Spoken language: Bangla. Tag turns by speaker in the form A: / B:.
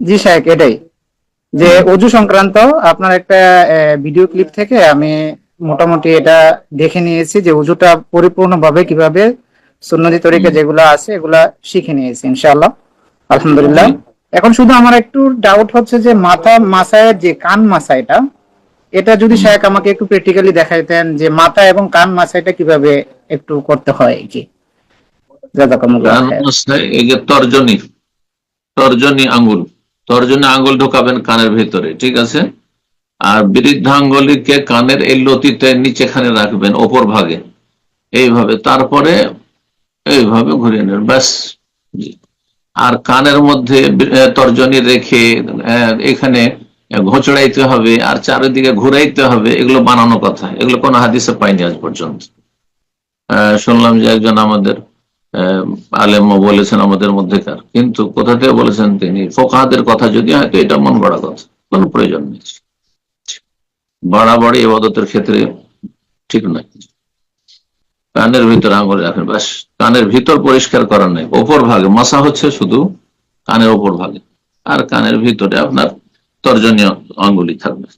A: জি সাহেব এটাই। যে অজু সংক্রান্ত আপনার একটা ভিডিও ক্লিপ থেকে আমি মোটামুটি এটা দেখে নিয়েছি যে অজুটা পরিপূর্ণভাবে কীভাবে সুন্নতি তরিকা যেগুলো আছে এগুলা শিখে নিয়েছি ইনশাআল্লাহ। আলহামদুলিল্লাহ। এখন শুধু আমার একটু ডাউট হচ্ছে যে মাথা মাসায়ের যে কান মাসাইটা এটা যদি সাহেব আমাকে একটু প্র্যাকটিক্যালি দেখাইতেন যে মাথা এবং কান মাসাইটা কীভাবে একটু করতে হয় কি।
B: যে তর্জনী তর্জনী আঙ্গুল। তর্জনী আঙ্গুল ঢোকাবেন কানের ভেতরে, ঠিক আছে? আর বৃদ্ধাঙ্গুলিকে কানের এই লতিতে নিচেখানে রাখবেন ওপর ভাগে এইভাবে, তারপরে এইভাবে ঘুরিয়ে নেবেন, ব্যাস। আর কানের মধ্যে তর্জনী রেখে এখানে ঘোচড়াইতে হবে, আর চারিদিকে ঘুরাইতে হবে, এগুলো বানানো কথা। এগুলো কোনো হাদিসে পাইনি আজ পর্যন্ত। শুনলাম যে একজন আমাদের আহ, আলেম বলেছেন আমাদের মধ্যেকার। কিন্তু কোথা থেকে বলেছেন তিনি? ফোকাহাদের কথা যদি হয় তো এটা মন গড়া কথা। কোনো প্রয়োজন নেই। বাড়াবাড়ি এবাদতের ক্ষেত্রে ঠিক নয় কানের ভিতর আঙুল রাখেন। ব্যাস কানের ভিতর পরিষ্কার করা নেই। ওপর ভাগে। মশা হচ্ছে শুধু কানের ওপর ভাগে। আর কানের ভিতরে আপনার তর্জনীয় আঙ্গুলি থাকবে।